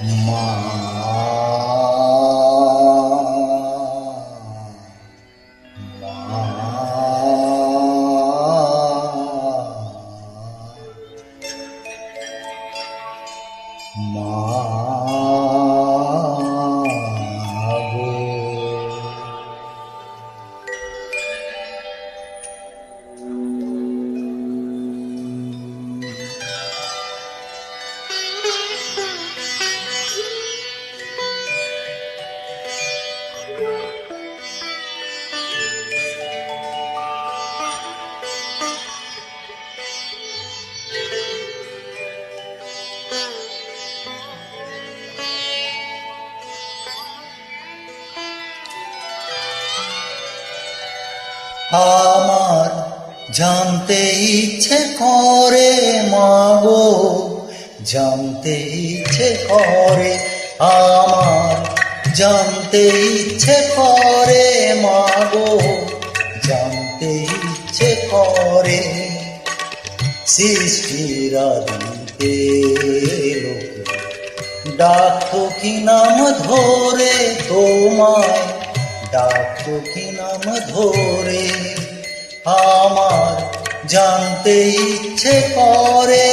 মা আমার জানতে ইচ্ছে করে মাগো, জানতে ইচ্ছে করে আমার, জানতে ইচ্ছে করে মাগো, জানতে ইচ্ছে করে সৃষ্টিরা দিতে ডাকো কি নাম ধরে তোমায়? ডাকো কি নাম ধরে আমার জানতে ইচ্ছে করে।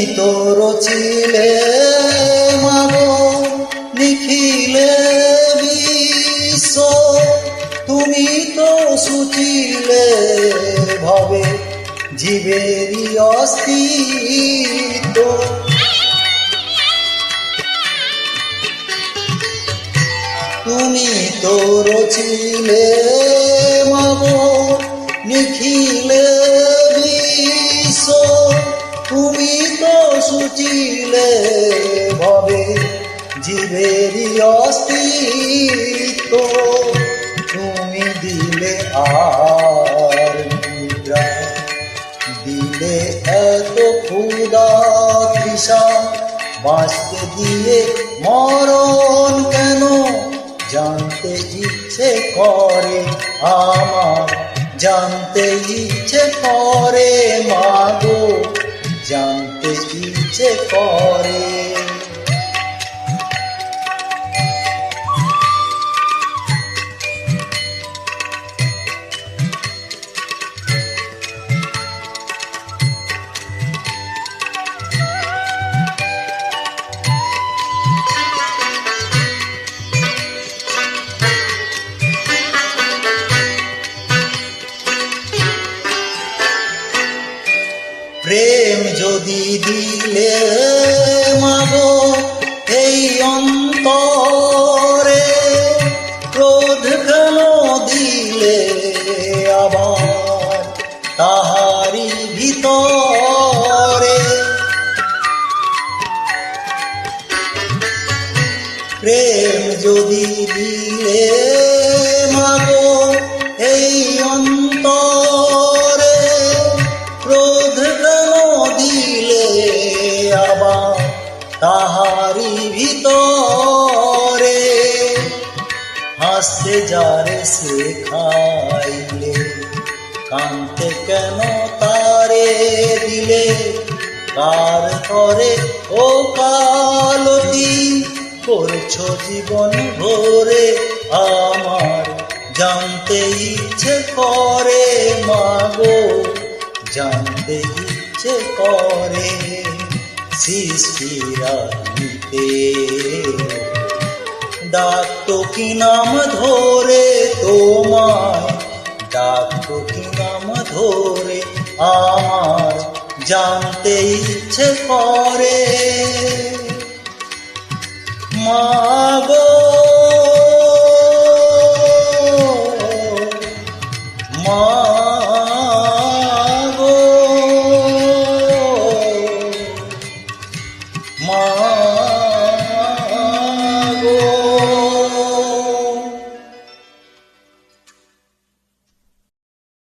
তুমি তো রচিলে মাগো নিখিলে বিশ্ব। তুমি তো সুচিলে ভবে, জীবেরই অস্তিত্ব। তুমি তো রচিলে মাগো নিখিলে বিশ্ব। তুমি তো সুচিলে ভবে, জীবেরই অস্তিত্ব। তুমি দিলে আর দিলে এত ক্ষুদা তৃষা। বাঁচতে দিয়ে মরণ কেন? জানতে ইচ্ছে করে আমার, জানতে ইচ্ছে করে মাগো। জানতে ইচ্ছে করে ভিতরে প্রেম যদি দিলে মাগো এই অন্তরে ক্রোধ দিলে আবার তাহারি ভিতরে। হাসতে যারে শেখাইলে কানতে কেন তারে দিলে? কার করে ও কালতি, করছ জীবন ভরে, আমার জানতে ইচ্ছে করে, মাগো, জানতে ইচ্ছে করে সৃষ্টিরা নিতে ডাকতো কি নাম ধরে তোমায়? ডাকতো কি নাম ধরে আমার জানতে ইচ্ছে করে। মাগো মাগো মা